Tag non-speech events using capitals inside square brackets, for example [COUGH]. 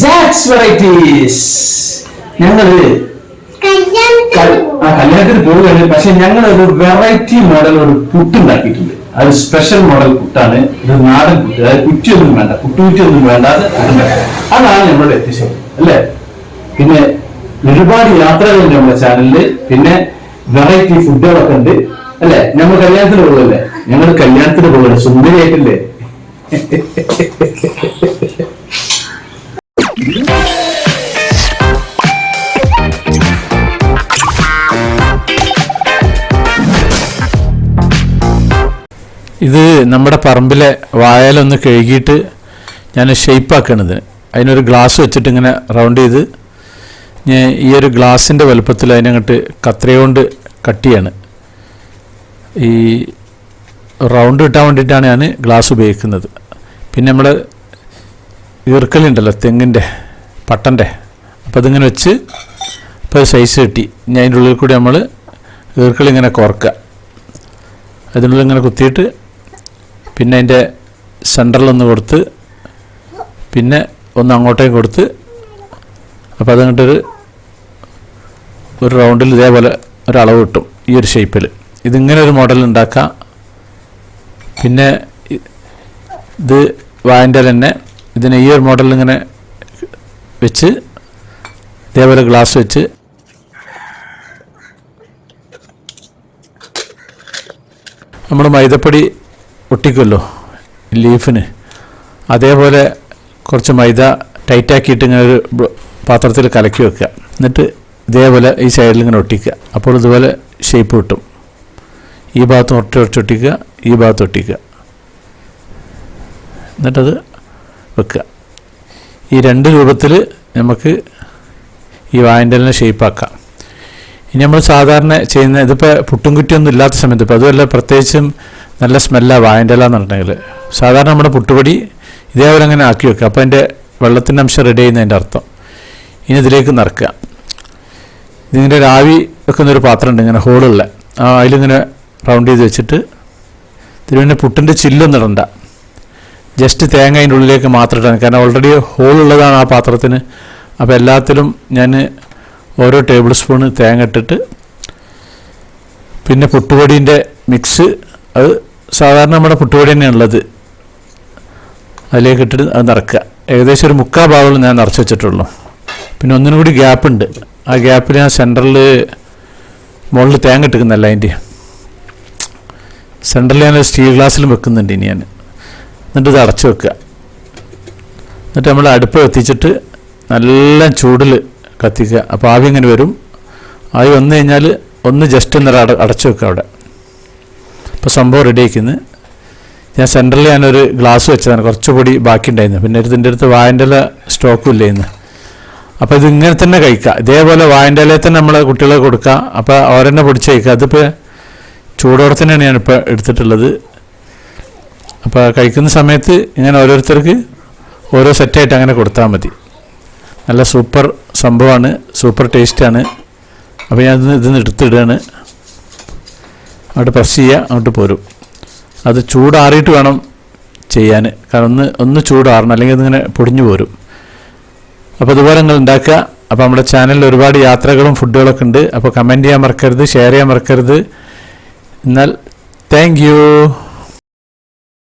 സാക്സ് varieties ഞങ്ങൾ. ആ കല്യാണത്തിന് പോവുകയാണ്. പക്ഷെ ഞങ്ങൾ ഒരു വെറൈറ്റി മോഡൽ ഒരു പുട്ട് ഉണ്ടാക്കിയിട്ടുണ്ട് അത് സ്പെഷ്യൽ മോഡൽ പുട്ടാണ്. ഇത് നാടൻ പുട്ട്. അതായത് കുറ്റിയൊന്നും വേണ്ട. കുട്ടുകുറ്റിയൊന്നും വേണ്ട അതാണ് നമ്മളുടെ എത്തിച്ചത് അല്ലേ? പിന്നെ ഒരുപാട് യാത്രകളുണ്ട് നമ്മുടെ ചാനലിൽ. പിന്നെ വെറൈറ്റി ഫുഡുകളൊക്കെ ഉണ്ട്. അല്ലേ? നമ്മൾ കല്യാണത്തിന് പോകുമല്ലേ ഞങ്ങൾ കല്യാണത്തിന് പോകുന്നത് സുന്ദരിയായിട്ടില്ലേ? [LAUGHS] ഇത് നമ്മുടെ പറമ്പിലെ വായാലൊന്ന് കഴുകിയിട്ട് ഞാൻ ഷെയ്പ്പാക്കണത് അതിനൊരു ഗ്ലാസ് വെച്ചിട്ട് ഇങ്ങനെ റൗണ്ട് ചെയ്ത് ഞാൻ ഈ ഒരു ഗ്ലാസിന്റെ വലുപ്പത്തിൽ അതിനങ്ങോട്ട് കത്രയോണ്ട് കട്ട് ചെയ്യാണ് ഈ റൗണ്ട് കിട്ടാൻ വേണ്ടിയിട്ടാണ് ഞാൻ ഗ്ലാസ് ഉപയോഗിക്കുന്നത്. പിന്നെ നമ്മൾ ഈർക്കലുണ്ടല്ലോ തെങ്ങിന്റെ പട്ടന്റെ അപ്പോൾ അതിങ്ങനെ വെച്ച് ഇപ്പോൾ സൈസ് കിട്ടി. ഞാൻ അതിന്റെ ഉള്ളിൽ കൂടി നമ്മൾ ഈർക്കളിങ്ങനെ കോർക്കുക അതിനുള്ളിൽ ഇങ്ങനെ കുത്തിയിട്ട് പിന്നെ അതിന്റെ സെന്ററിലൊന്ന് കൊടുത്ത് പിന്നെ ഒന്ന് അങ്ങോട്ടേക്ക് കൊടുത്ത് അപ്പോൾ അതങ്ങോട്ടൊരു ഒരു റൗണ്ടിൽ ഇതേപോലെ ഒരളവ് കിട്ടും ഈ ഒരു ഷേപ്പിൽ. ഇതിങ്ങനെ ഒരു മോഡൽ ഉണ്ടാക്കാം. പിന്നെ ഇത് വായന്റെ തന്നെ ഇതിനെ ഈ ഒരു മോഡൽ ഇങ്ങനെ വെച്ച് ഇതേപോലെ ഗ്ലാസ് വെച്ച് നമ്മൾ മൈദപ്പൊടി ഒട്ടിക്കുമല്ലോ ലീഫിന്. അതേപോലെ കുറച്ച് മൈദ ടൈറ്റാക്കിയിട്ട് ഇങ്ങനെ ഒരു പാത്രത്തിൽ കലക്കി വെക്കുക. എന്നിട്ട് ഇതേപോലെ ഈ സൈഡിൽ ഇങ്ങനെ ഒട്ടിക്കുക. അപ്പോൾ ഇതുപോലെ ഷേപ്പ് കിട്ടും. ഈ ഭാഗത്ത് ഒട്ടി ഒട്ടിക്കുക ഈ ഭാഗത്ത് ഒട്ടിക്കുക. എന്നിട്ടത് വെക്കുക. ഈ രണ്ട് രൂപത്തിൽ നമുക്ക് ഈ വായന്റലിനെ ഷേപ്പാക്കാം ഇനി നമ്മൾ സാധാരണ ചെയ്യുന്ന ഇതിപ്പോൾ പുട്ടും കുറ്റിയൊന്നും ഇല്ലാത്ത സമയത്ത് ഇപ്പോൾ അതുമല്ല പ്രത്യേകിച്ചും നല്ല സ്മെല്ലാണ് വായന്റെ ഇല സാധാരണ നമ്മുടെ പുട്ടുപൊടി ഇതേപോലെ അങ്ങനെ ആക്കി വെക്കുക. അപ്പോൾ അതിന്റെ വെള്ളത്തിന്റെ അംശം റെഡി ചെയ്യുന്നതിന്റെ അർത്ഥം. ഇനി ഇതിലേക്ക് നിറക്കുക. ഇതിന്റെ രാവി വെക്കുന്നൊരു വെക്കുന്ന ഒരു പാത്രം ഉണ്ട് ഇങ്ങനെ ഹോളുള്ള ആ അതിലിങ്ങനെ റൗണ്ട് ചെയ്ത് വെച്ചിട്ട് ഇതിന് പിന്നെ പുട്ടിന്റെ ചില്ലൊന്നും ഇടണ്ട. ജസ്റ്റ് തേങ്ങ അതിന്റെ ഉള്ളിലേക്ക് മാത്രം ഇടാൻ. കാരണം ഓൾറെഡി ഹോളുള്ളതാണ് ആ പാത്രത്തിന്. അപ്പോൾ എല്ലാത്തിലും ഞാൻ ഓരോ ടേബിൾ സ്പൂണ് തേങ്ങ ഇട്ടിട്ട് പിന്നെ പുട്ടുപൊടീന്റെ മിക്സ് അത് സാധാരണ നമ്മുടെ പുട്ടുപൊടി തന്നെയാണുള്ളത് അതിലേക്ക് ഇട്ടിട്ട് അത് നിറക്കുക. ഏകദേശം ഒരു മുക്കാ ഭാഗങ്ങൾ ഞാൻ നിറച്ച് വെച്ചിട്ടുള്ളൂ. പിന്നെ ഒന്നിനും കൂടി ഗ്യാപ്പുണ്ട് ആ ഗ്യാപ്പിൽ ഞാൻ സെന്ററിൽ മുകളിൽ തേങ്ങ ഇട്ടിരിക്കുന്നല്ല അതിന്റെ. സെന്ററിൽ ഞാൻ സ്റ്റീൽ ഗ്ലാസ്സിലും വെക്കുന്നുണ്ട് ഇനി ഞാൻ. എന്നിട്ട് ഇത് അടച്ചു വെക്കുക. എന്നിട്ട് നമ്മൾ അടുപ്പ് കത്തിച്ചിട്ട് നല്ല ചൂടിൽ കത്തിക്കുക. അപ്പോൾ ആവി ഇങ്ങനെ വരും. ആവി വന്നു കഴിഞ്ഞാൽ ഒന്ന് ജസ്റ്റ് ഒന്ന് അട അടച്ചു വെക്കുക അവിടെ. അപ്പോൾ സംഭവം റെഡി ആക്കുന്നത് ഞാൻ സെന്ററിൽ ഞാനൊരു ഗ്ലാസ് വെച്ചതാണ് കുറച്ച് പൊടി ബാക്കി ഉണ്ടായിരുന്നു പിന്നെ ഇതിന്റെ അടുത്ത് വായന്റെ സ്റ്റോക്കും ഇല്ലായിരുന്നു. അപ്പോൾ ഇതിങ്ങനെ തന്നെ കഴിക്കുക. ഇതേപോലെ വായന്റെ ഇലയിൽ തന്നെ നമ്മൾ കുട്ടികളെ കൊടുക്കുക. അപ്പോൾ അവരെന്നെ പൊടിച്ച് കഴിക്കുക. അതിപ്പോൾ ചൂടോടെ തന്നെയാണ് ഞാനിപ്പോൾ എടുത്തിട്ടുള്ളത്. അപ്പോൾ കഴിക്കുന്ന സമയത്ത് ഇങ്ങനെ ഓരോരുത്തർക്ക് ഓരോ സെറ്റായിട്ട് അങ്ങനെ കൊടുത്താൽ മതി. നല്ല സൂപ്പർ സംഭവമാണ്. സൂപ്പർ ടേസ്റ്റാണ് അപ്പോൾ ഞാൻ ഇതിന് ഇതിന്ന് എടുത്തിടുകയാണ്. അവിടെ പ്രസ് ചെയ്യുക അങ്ങോട്ട് പോരും. അത് ചൂടാറിയിട്ട് വേണം ചെയ്യാൻ കാരണം ഒന്ന് ഒന്ന് ചൂടാറണം അല്ലെങ്കിൽ അതിങ്ങനെ പൊടിഞ്ഞു പോരും. അപ്പോൾ അതുപോലെ നിങ്ങൾ ഉണ്ടാക്കുക. അപ്പോൾ നമ്മുടെ ചാനലിൽ ഒരുപാട് യാത്രകളും ഫുഡുകളൊക്കെ ഉണ്ട്. അപ്പോൾ കമന്റ് ചെയ്യാൻ മറക്കരുത് ഷെയർ ചെയ്യാൻ മറക്കരുത്. എന്നാൽ താങ്ക്